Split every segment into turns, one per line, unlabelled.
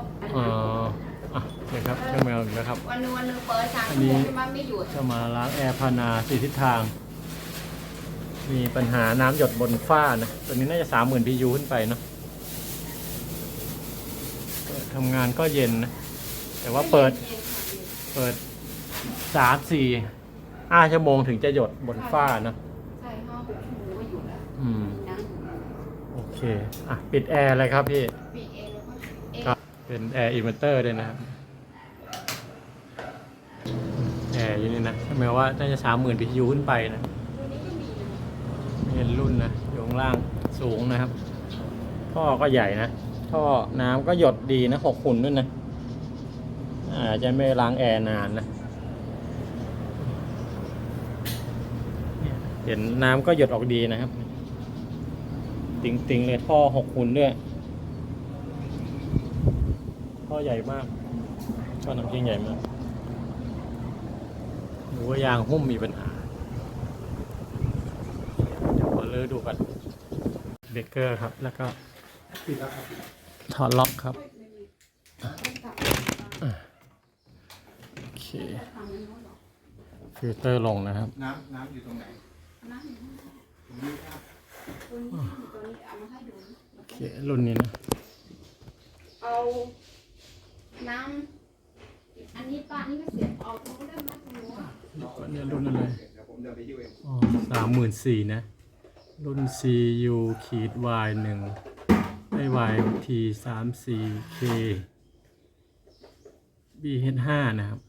ว่าอัน
อ๋อ
นั้น
อะนี่ครับเครื่องแมวอีกแล้วครับ
วันหนึงวันหนึงเปิดสาม
อัน
ชั่ว
นี้
โมงที่มันไม่หยุด
จะมาล้างแอร์พานาสี่ทิศทาง มีปัญหาน้ำหยดบนฝ้านะตัวนี้น่าจะสามหมื่นพียูขึ้นไปเนาะเปิดทำงานก็เย็นนะ แต่ว่าเปิดเปิดสามสี่ห้าชั่วโมงถึงจะหยดบนฝ้าเนาะ
ใช่ห้าหกชั่วโมงก็หยุดแล้ว
อืม
นะ
โอเค อะ ปิดแอร์เลยครับพี่
ปีเเป็
นแอร์อินเวอร์เตอร์ด้วยนะครับแอร์อยู่นี่นะใช่ไหมว่าน่าจะสามหมื่นพียูขึ้นไปนะเห็นรุ่นนะอยู่ข้างล่างสูงนะครับ ท่อก็ใหญ่นะ ท่อน้ำก็หยดดีนะหกหุ่นด้วยนะอาจจะไม่ล้างแอร์นานนะเห็นน้ำก็หยดออกดีนะครับ ติงติงๆเลยท่อหกหุ่นด้วย ใหญ่มากท่อน้ำทิ้งใหญ่มากหรือว่ายางหุ้มมีปัญหา เดี๋ยวขอเลือกดูกันเบเกอร์ครับ แล้วก็
ปิดแล้วครับ
ถอดล็อกครับ
ไม่มีต้องกลับ
โอเค
ทางนั้นหรอ
ฟิลเตอร์ลงนะครับ
น้ำน้ำอยู่ตรงไหน
น้ำอยู่ข้างใน
ตรงนี้ครับ
ตัวนี้ตัวนี้เอามาให้ดูนะ
โอเครุ่นนี้นะ
เอา น้ำอันนี้ป้านี่ก็เสียบเอาเขาก็ได้มาตรงนู้น
ก็เนี่ยรุ่นอะไร
เดี๋ยวผมเดินไปชิวเอง
อ๋อสามหมื่นสี่นะ รุ่น CU ขีด Y หนึ่งได้ YT สามสี่ K BH ห้านะครับ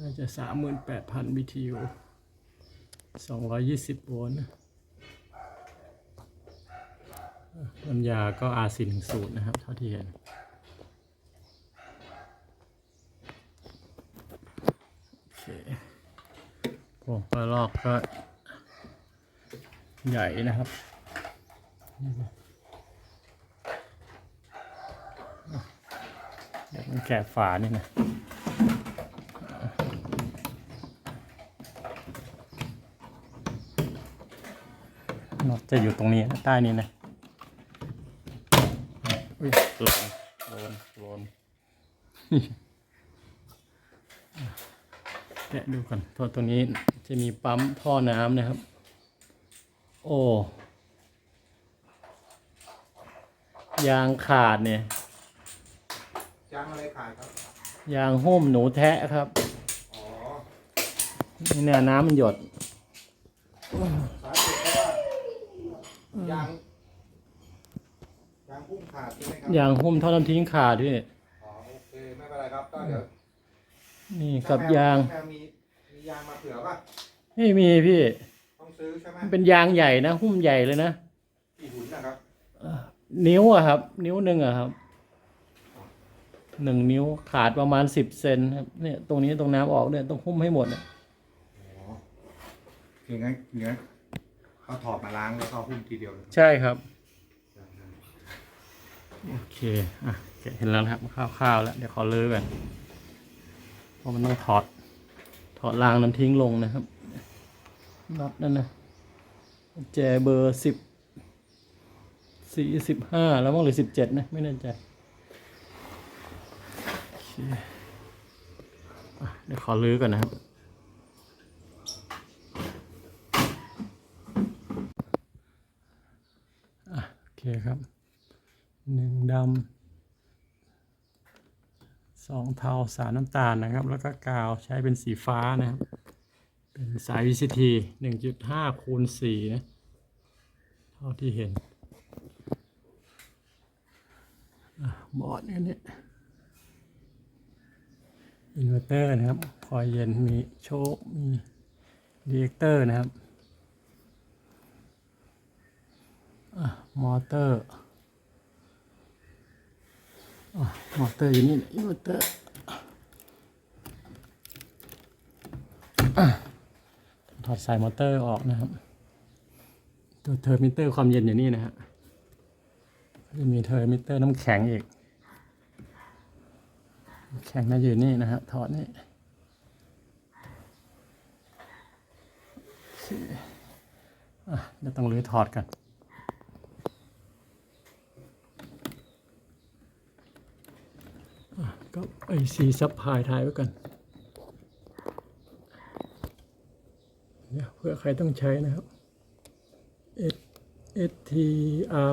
น่าจะสามหมื่นแปดพัน BTU สองร้อยยี่สิบโวลต์น้ำยาก็ R4 1 0 นะครับ เท่าที่เห็น โอเค พวงปลาลอกก็ใหญ่นะครับเดี๋ยวมันแกะฝานี่นะน็อตจะอยู่ตรงนี้ใต้นี้นะอุ้ยโลนโลนโลนแกะดูก่อนท่อตัวนี้ จะมีปั๊มท่อน้ำนะครับ โอ้ยางขาดเนี่ย
ยางอะไรขายครับ
ยางหุ้มหนูแทะครับ
อ๋อ
นี่เนี่ยน้ำมันหยด
สาเหตุเพราะว่ายาง ยางพุ่งขาดใช่ไหมครับ
ยางหุ้มท่อน้ำทิ้งขาดด้วย
อ๋อ โอเค ไม่เป็นไรครับก็เดี๋ยว
นี่กับยาง
แมวมีมี ยางมาเผื่อป่ะ
ไม่มีพี่
ต้องซื้อใช่ไหม
มันเป็นยางใหญ่นะ หุ้มใหญ่เลยนะ
กี่หุ่นนะครับ
นิ้วอะครับ นิ้วหนึ่งอะครับหนึ่งนิ้วขาดประมาณสิบเซนครับเนี่ยตรงนี้ตรงน้ำออกเนี่ยต้องหุ้มให้หมดอะ
อ๋ออย่างงั้นอย่างงั้นเขาถอดมาล้างแล้วก็หุ้มทีเดียวเลย
ใช่ครับ โอเค อะแกะเห็นแล้วนะครับคร่าวๆแล้ว เดี๋ยวขอเลือกันเพราะมันต้องถอดถ อดรางน้ำทิ้งลงนะครับน็อตนั่นนะแจเบอร์สิบสี่สิบห้าแล้วมั้งหรือสิบเจ็ดนะ ไม่แน่ใจเดี๋ยวขอลื้อก่อนนะครับอะโอเคครับ หนึ่งดำ สองเทาสามน้ำตาลนะครับ แล้วก็กาวใช้เป็นสีฟ้านะครับ เป็นสาย VCT หนึ่งจุดห้าคูณสี่นะ เท่าที่เห็นอบอร์ดนี่เนี่ยอินเวอร์เตอร์นะครับ คอยเย็นมีโชคมีดีเอคเตอร์นะครับอะมอเตอร์ มอเตอร์อยู่นี่อินเวอร์เตอร์ถอดสายมอเตอร์ออกนะครับ ตัวเทอร์มิเตอร์ความเย็นอยู่นี่นะฮะจะมีเทอร์มิเตอร์น้ำแข็งอีก แข็งน่าอยู่นี่นะฮะถอดนี่อะเดี๋ยวต้องรื้อถอดกัน ก็ไอซีซับพายถ่ายไว้กันเนี่ยเพื่อใครต้องใช้นะครับ S S T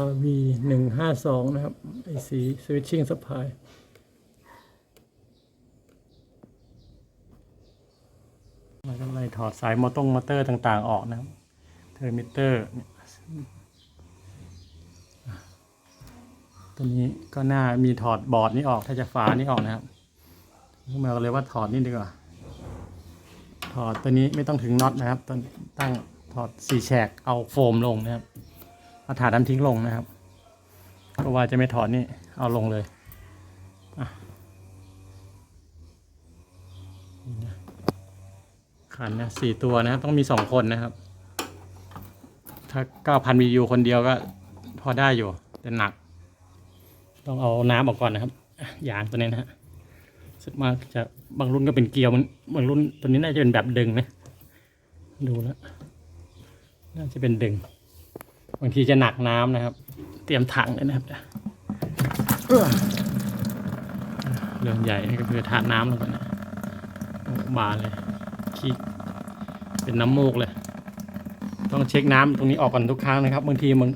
R V หนึ่งห้าสองนะครับ ไอซีสวิตชิ่งซับพายเราก็ไล่ถอดสายมอตงมอเตอร์ต่างๆ ออกนะครับ เทอร์มิเตอร์เนี่ย ตัวนี้ก็น่ามีถอดบอร์ดนี้ออกถ้าจะฝานี้ออกนะครับมาเลยว่าถอดนี่ดีกว่า ถอดตัวนี้ไม่ต้องถึงน็อตนะครับตตั้งถอดสี่แฉกเอาโฟมลงนะครับเอาถาดน้ำทิ้งลงนะครับเพราะว่าจะไม่ถอดนี่เอาลงเลยขันนะสี่ตัวนะครับต้องมีสองคนนะครับ ถ้าเก้าพันวิวคนเดียวก็พอได้อยู่แต่หนัก ต้องเอาน้ำออกก่อนนะครับยางตัวนี้นะฮะสุดมากจะบางรุ่นก็เป็นเกลียวมันบางรุ่นตัวนี้น่าจะเป็นแบบดึงนะ ดูแล้วน่าจะเป็นดึง บางทีจะหนักน้ำนะครับ เตรียมถังเลยนะครับเรื่องใหญ่นี่ก็คือทาน้ำลงไปนะบานเลยขี้เป็นน้ำโมกเลย ต้องเช็คน้ำตรงนี้ออกก่อนทุกครั้งนะครับ บางทีมัน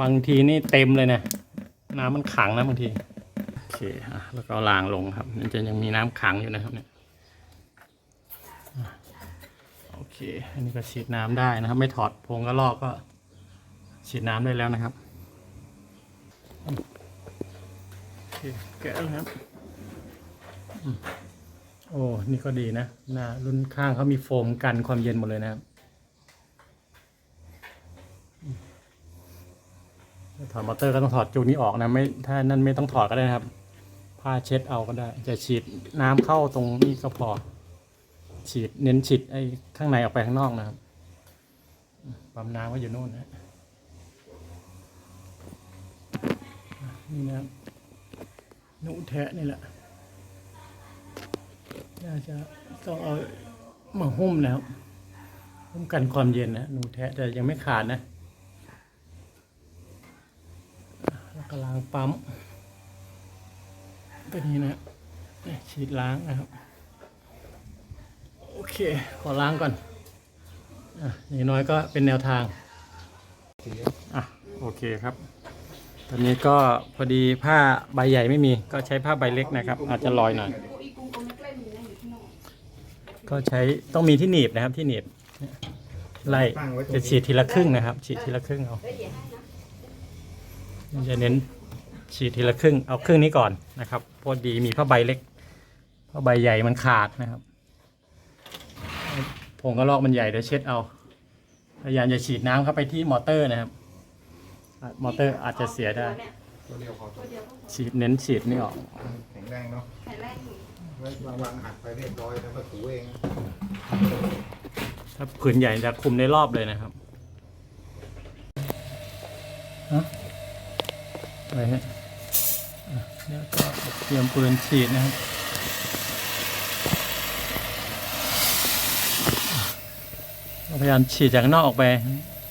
บางทีนี่เต็มเลยนะ น้ำมันขังนะบางที โอเคอะแล้วก็ล้างลงครับมันจะยังมีน้ำขังอยู่นะครับเนี่ยโอเค อันนี้ก็ฉีดน้ำได้นะครับ ไม่ถอดโพรงกระลอกก็ ฉีดน้ำได้แล้วนะครับโอเคแกะแล้วครับอืมโอ้ นี่ก็ดีนะ หน้ารุ่นข้างเขามีโฟมกันความเย็นหมดเลยนะครับ ถอดมอเตอร์ก็ต้องถอดจูนี้ออกนะไม่ถ้านั่นไม่ต้องถอดก็ได้นะครับผ้าเช็ดเอาก็ได้ จะฉีดน้ำเข้าตรงนี้ก็พอ ฉีดเน้นฉีดไอ้ข้างในออกไปข้างนอกนะครับปั๊มน้ำก็อยู่โน่นนะนี่นะหนูแทะนี่แหละน่าจะต้องเอามาหุ้มแล้วหุ้มกันความเย็นนะหนูแทะแต่ยังไม่ขาดนะ แล้วก็ล้างปั๊ม ตัวนี้นะเนี่ยฉีดล้างนะครับ โอเค ขอล้างก่อนอะอย่างน้อยก็เป็นแนวทางอะโอเคครับ ตอนนี้ก็พอดีผ้าใบใหญ่ไม่มี ก็ใช้ผ้าใบเล็กนะครับ อาจจะลอยหน่อย
โอ้อีกุ้งตัวเล็กๆอยู่นะอยู่ข้างนอก
ก็ใช้ต้องมีที่หนีบนะครับที่หนีบไล่จะฉีดทีละครึ่งนะครับ ฉีดทีละครึ่งเอา จะเน้นฉีดทีละครึ่ง เอาครึ่งนี้ก่อนนะครับพอดีมีผ้าใบเล็กผ้าใบใหญ่มันขาดนะครับผงกระลอกมันใหญ่เดี๋ยวเช็ดเอา พยายามจะฉีดน้ำเข้าไปที่มอเตอร์นะครับอะมอเตอร์อาจจะเสียได้
นี่
ตัวเดียวพอตั
ตัววเดียวก็พอ
ฉีดเน้นฉีดนี่ออก
แข็งแรงเนาะ
แข็งแรงอยู่
ไว้วางวางหักไปเรียบร้อยแล้วก็ถูเอง
ถ้าผืนใหญ่จะคุมได้รอบเลยนะครับฮะอะ ไรฮะอะแล้วก็เตรียมปืนฉีดนะครับเราพยายามฉีดจากข้างนอกออกไป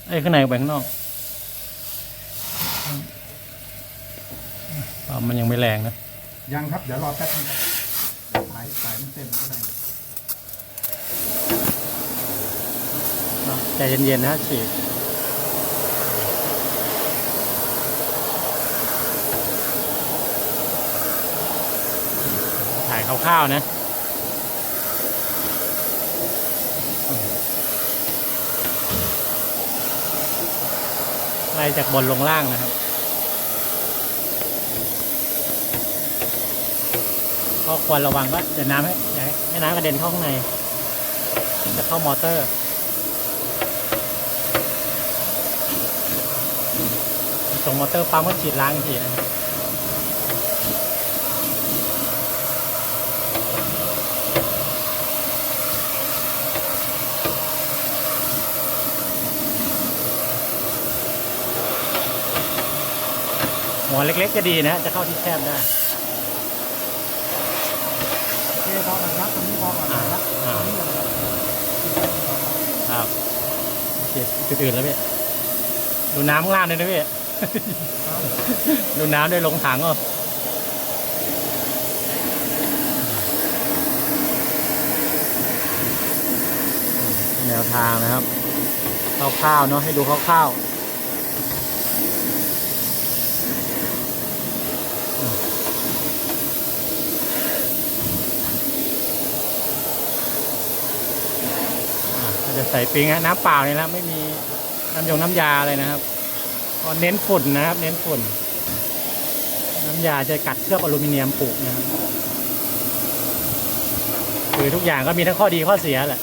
ไอ้ข้างในออกไปข้างนอกปั๊มมันยังไม่แรงนะ
ยังครับ เดี๋ยวรอแป๊บนึงครับสายสายมันเต็มก็ได้
ใจเย็นๆนะฉีดถ่าย คร่าวๆนะไล่จากบนลงล่างนะครับก็ควรระวังว่าเดี๋ยวน้ำให้อย่าให้น้ำกระเด็นเข้าข้างใน จะเข้ามอเตอร์ตรงมอเตอร์ปั๊มก็ฉีดล้างอีกทีนะครับ หัวเล็กๆ จะดีนะ จะเข้าที่แคบได้
เคพอก่อนครับตรงนี้พอก่อนนะครับ
อ่า
ครับ
โอเคตื่นแล้วพี่ดูน้ำข้างล่างเลยนะพี่ดูน้ำด้วยลงถังอะแนวทางนะครับคร่าวๆเนาะให้ดูคร่าวๆ จะใส่ปิงฮะน้ำเปล่านี่แหละไม่มีน้ำยงน้ำยาเลยนะครับก็เน้นฝุ่นนะครับ เน้นฝุ่น น้ำยาจะกัดเคลือบอลูมิเนียมปลูกนะครับคือทุกอย่างก็มีทั้งข้อดีข้อเสียแหละ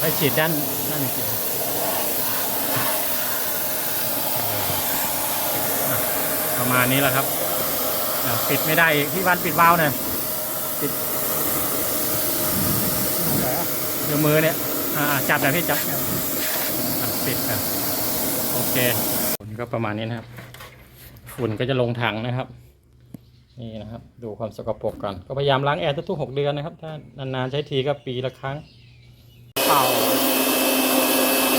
ให้ฉีดด้านด้านเสียอะประมาณนี้แหละครับปิดไม่ได้พี่วันปิดวาล์วหน่อยปิดเดี๋ยวมือเนี่ย อ่าจับหน่อยพี่จับอะปิดอะโอเคฝุ่นก็ประมาณนี้นะครับ ฝุ่นก็จะลงถังนะครับ นี่นะครับ ดูความสกปรกกัน ก็พยายามล้างแอร์ทุกๆหกเดือนนะครับ ถ้านานๆใช้ทีก็ปีละครั้ง เป่า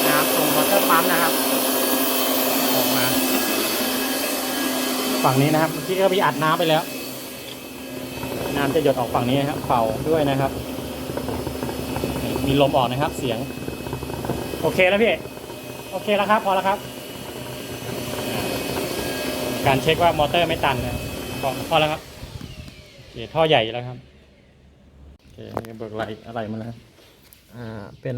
น้ำตรงวอเตอร์ปั๊มนะครับ ออกมา ฝั่งนี้นะครับเมื่อกี้ก็ไปอัดน้ำไปแล้ว น้ำจะหยดออกฝั่งนี้นะครับ เป่าด้วยนะครับนี่ มีลมออกนะครับ เสียง โอเคแล้วพี่ โอเคแล้วครับ พอแล้วครับ การเช็คว่ามอเตอร์ไม่ตันนะพอพอแล้วครับโอเคท่อใหญ่แล้วครับโอเคนี่เบิกไหลอะไรมาแล้วอ่าเป็น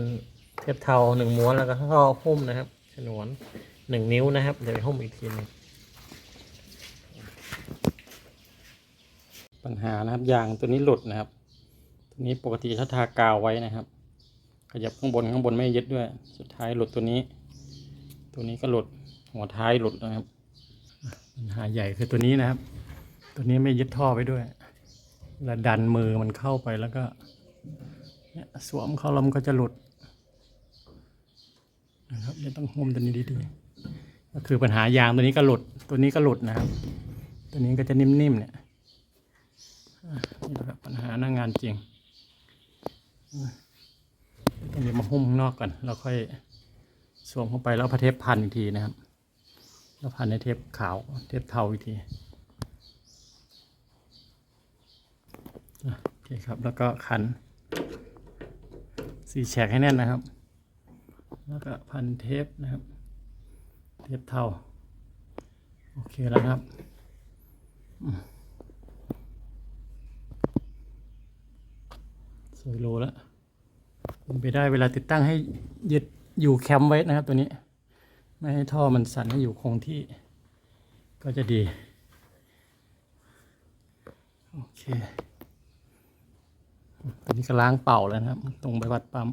เทปเทาหนึ่งม้วนแล้วก็ท่อหุ้มนะครับฉนวนหนึ่งนิ้วนะครับ เดี๋ยวไปหุ้มอีกทีหนึงปัญหานะครับยางตัวนี้หลุดนะครับตัวนี้ปกติถ้าทากาวไว้นะครับ ยับข้างบนข้างบนไม่ยึดด้วย สุดท้ายหลุดตัวนี้ ตัวนี้ก็หลุดหัวท้ายหลุดนะครับปัญหาใหญ่คือตัวนี้นะครับ ตัวนี้ไม่ยึดท่อไปด้วยแล้วดันมือมันเข้าไปแล้วก็เนี่ยสวมเข้าล้มก็จะหลุดนะครับเนี่ยต้องหุ้มตัวนี้ดีๆก็คือปัญหายางตัวนี้ก็หลุด ตัวนี้ก็หลุดนะครับ ตัวนี้ก็จะนิ่มๆเนี่ยนี่แหละครับปัญหาหน้างานจริง อะต้องเดี๋ยวมาหุ้มข้างนอกก่อนแล้วค่อยสวมเข้าไปแล้วเอาพระเทปพันอีกทีนะครับ แล้วพันในเทปขาวเทปเทาอีกทีโอเคครับแล้วก็ขันสีแฉกให้แน่นนะครับ แล้วก็พันเทปนะครับ เทปเทาโอเคแล้วครับสวยโลแล้ว เป็นไปได้เวลาติดตั้งให้ยึดอยู่แคมป์ไว้นะครับ ตัวนี้ ไม่ให้ท่อมันสั่นให้อยู่คงที่ ก็จะดี โอเคตอนนี้ก็ล้างเป่าแล้วนะครับ ตรงไปวัดปั๊ม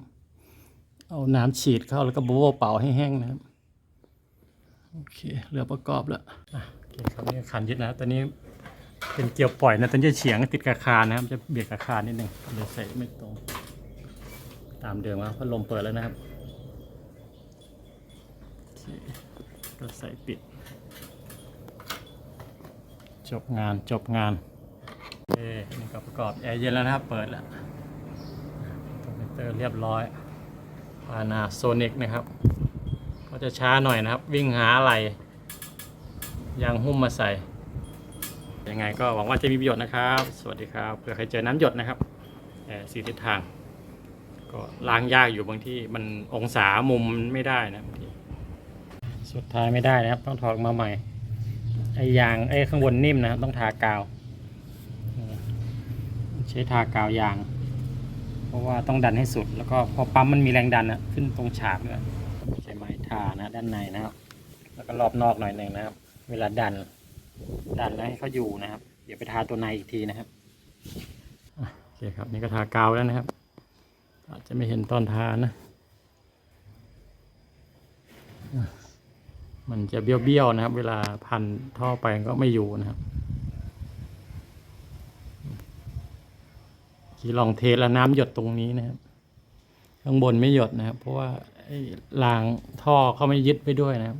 เอาน้ำฉีดเข้าแล้วก็โบว์เป่าให้แห้งนะครับ โอเคเหลือประกอบแล้วอะโอเคครับนี่คันยึดนะครับตอนนี้เป็นเกี่ยวปล่อยนะตอนนี้จะเฉียงติดกับคานนะครับ จะเบียดกับคานนิดนึงเลยใส่ไม่ตรง ตามเดิมครับพัดลมเปิดแล้วนะครับโอเคก็ใส่ปิด จบงานจบงานโอเคนี่ก็ประกอบแอร์เย็นแล้วนะครับ เปิดแล้วคอมพิวเตอร์เรียบร้อยพานาโซนิกนะครับ ก็จะช้าหน่อยนะครับ วิ่งหาอะไรยางหุ้มมาใส่ ยังไงก็หวังว่าจะมีประโยชน์นะครับ สวัสดีครับเผื่อใครเจอน้ำหยดนะครับแอร์สีทิศทาง ก็ล้างยากอยู่บางที่มันองศามุมมันไม่ได้นะบางทีสุดท้ายไม่ได้นะครับ ต้องถอดออกมาใหม่ไอ้ยางไอ้ข้างบนนิ่มนะครับต้องทากาวอืมใช้ทากาวยาง เพราะว่าต้องดันให้สุด แล้วก็พอปั๊มมันมีแรงดันนะขึ้นตรงฉากด้วยใช้ไม้ทานะด้านในนะครับ แล้วก็รอบนอกหน่อยหนึ่งนะครับ เวลาดัน ดันแล้วให้เขาอยู่นะครับ เดี๋ยวไปทาตัวในอีกทีนะครับอะโอเคครับ นี่ก็ทากาวแล้วนะครับ อาจจะไม่เห็นตอนทานะ มันจะเบี้ยวๆนะครับ เวลาพันท่อไปก็ไม่อยู่นะครับทีลองเทแล้วน้ำหยดตรงนี้นะครับ ข้างบนไม่หยดนะครับ เพราะว่าไอ้รางท่อเขาไม่ยึดไปด้วยนะครับ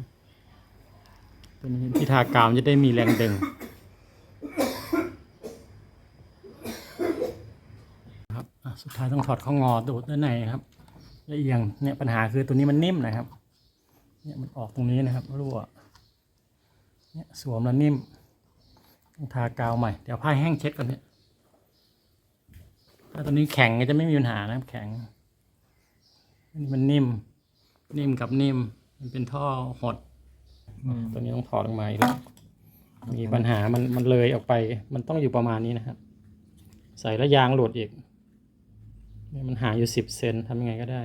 ตัวนี้ที่ทากาวมันจะได้มีแรงดึงครับอะ สุดท้ายต้องถอดข้องอตูดด้านในครับล้วเอียงเนี่ยปัญหาคือตัวนี้มันนิ่มนะครับ เนี่ยมันออกตรงนี้นะครับรั่วเนี่ยสวมแล้วนิ่มต้องทากาวใหม่เดี๋ยวผ้าแห้งเช็ดก่อนเนี่ยถ้าตัวนี้แข็งก็จะไม่มีปัญหานะครับ แข็งอันนี้มันนิ่ม นิ่มกับนิ่ม มันเป็นท่อหดตัวนี้ต้องถอดออกมาอีกแล้วมีปัญหามันมันเลยออกไป มันต้องอยู่ประมาณนี้นะครับ ใส่แล้วยางหลุดอีก เนี่ยมันหาอยู่สิบเซนทำยังไงก็ได้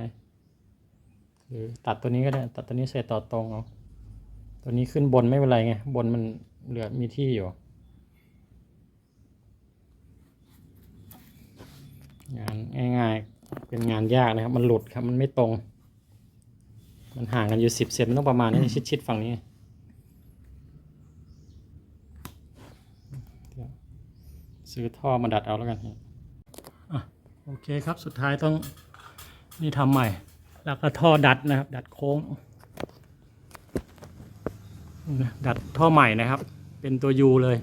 หรือตัดตัวนี้ก็ได้ ตัดตัวนี้ใส่ต่อตรงเอาตัวนี้ขึ้นบนไม่เป็นไรไง บนมันเหลือมีที่อยู่งานง่ายๆ เป็นงานยากนะครับ มันหลุดครับ มันไม่ตรง มันห่างกันอยู่สิบเซนมันต้องประมาณนี้ชิดๆฝั่งนี้ซื้อท่อมาดัดเอาแล้วกัน โอเคครับสุดท้ายต้องนี่ทำใหม่ แล้วก็ท่อดัดนะครับ ดัดโค้ง ดัดท่อใหม่นะครับ เป็นตัวยูเลย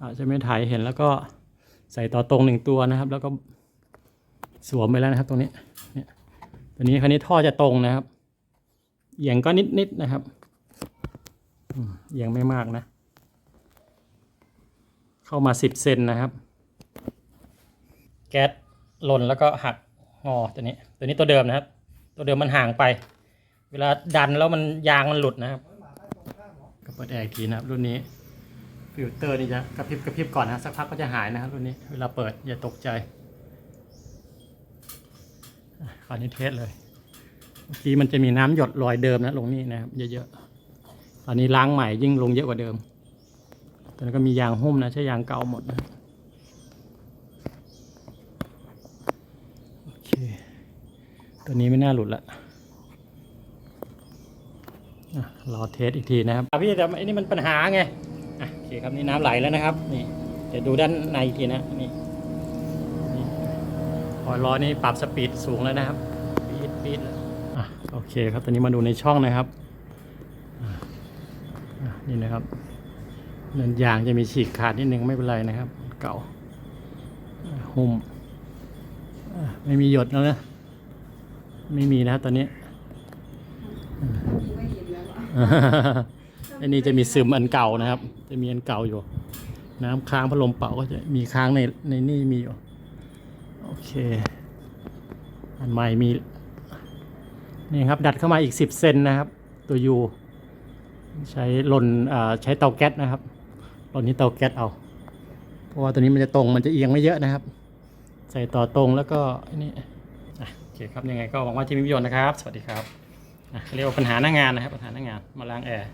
อาจจะไม่ถ่ายเห็นแล้วก็ใส่ต่อตรงหนึ่งตัวนะครับ แล้วก็สวมไปแล้วนะครับ ตรงนี้เนี่ยตัวนี้คันนี้ท่อจะตรงนะครับเอียงก็นิดๆนะครับเอียงไม่มากนะ เข้ามาสิบเซนนะครับ แก๊ส หล่นแล้วก็หักงอตัวนี้ ตัวนี้ตัวเดิมนะครับ ตัวเดิมมันห่างไป เวลาดันแล้วมันยางมันหลุดนะครับก็เปิดแอร์กทีนะครับ รุ่นนี้ฟิลเตอร์นี่จะกระพริบกระพริบก่อนนะสักพักก็จะหายนะครับรุ่นนี้เวลาเปิดอย่าตกใจอะคราวนี้เทสเลยเมื่อกี้มันจะมีน้ำหยดรอยเดิมนะลงนี่นะครับเยอะๆตอนนี้ล้างใหม่ยิ่งลงเยอะกว่าเดิมตอนนั้ก็มียางหุ้มนะใช้ยางเก่าหมดนะโอเค ตัวนี้ไม่น่าหลุดละรอเทสอีกทีนะครับพี่แต่ไอ้นี่มันปัญหาไงโอเคครับนี่น้ำไหลแล้วนะครับ นี่เดี๋ยวดูด้านในอีกทีนะนี่นี่พอร้อนี่ปรับสปีดสูงแล้วนะครับปีดปีดเลยอะโอเคครับตอนนี้มาดูในช่องนะครับนี่นะครับเนินยางจะมีฉีกขาดนิดนึงไม่เป็นไรนะครับ เก่า หุ้มไม่มีหยดแล้วนะ ไม่มีนะครับตอนนี้
ไม่เห็นแล้วอะ
อันนี้จะมีซึมอันเก่านะครับ จะมีอันเก่าอยู่ น้ำค้างพัดลมเป่าก็จะมีค้างในในนี่มีอยู่ โอเค อันใหม่มีนี่ครับดัดเข้ามาอีกสิบเซนนะครับ ตัวยูใช้ลนอ่าใช้เตาแก๊สนะครับลนนี้เตาแก๊สเอา เพราะว่าตัวนี้มันจะตรงมันจะเอียงไม่เยอะนะครับ ใส่ต่อตรงแล้วก็อันนี้อะโอเคครับยังไงก็หวังว่าจะมีประโยชน์นะครับ สวัสดีครับเรียกว่าปัญหาหน้างานนะครับปัญหาหน้างานมาล้างแอร์